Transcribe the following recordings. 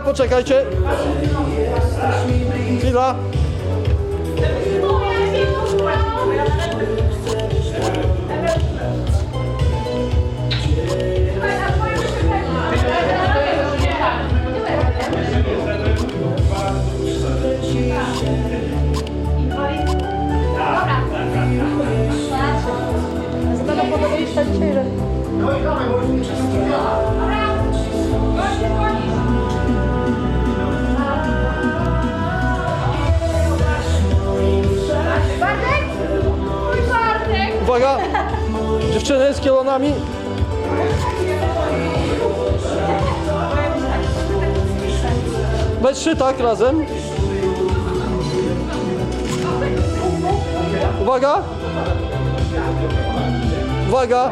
poczekajcie. Chwila. Będą podobać tak dzisiaj, że... Bartek? Dziewczyny z kielonami. We trzy tak razem. Uwaga. Uwaga.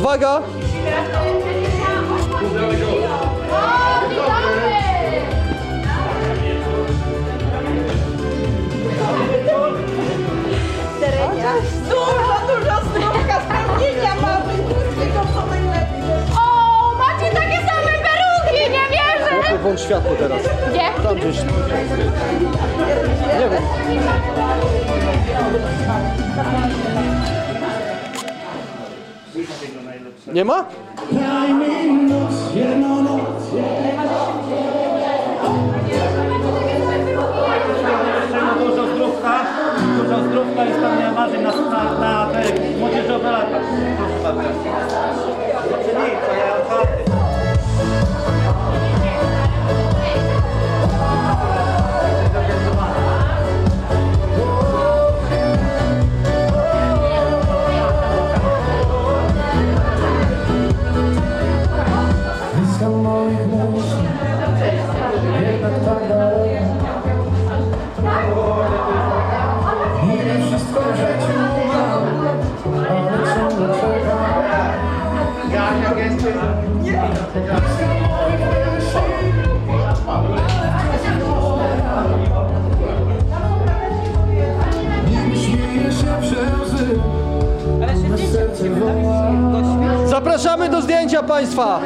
Uwaga. O, Włącz światło teraz. Gdzie? Tam gdzieś. Nie wiem. Nie ma? Wszystko w życiu mam Ale ciągle czekam woła. Zapraszamy do zdjęcia Państwa.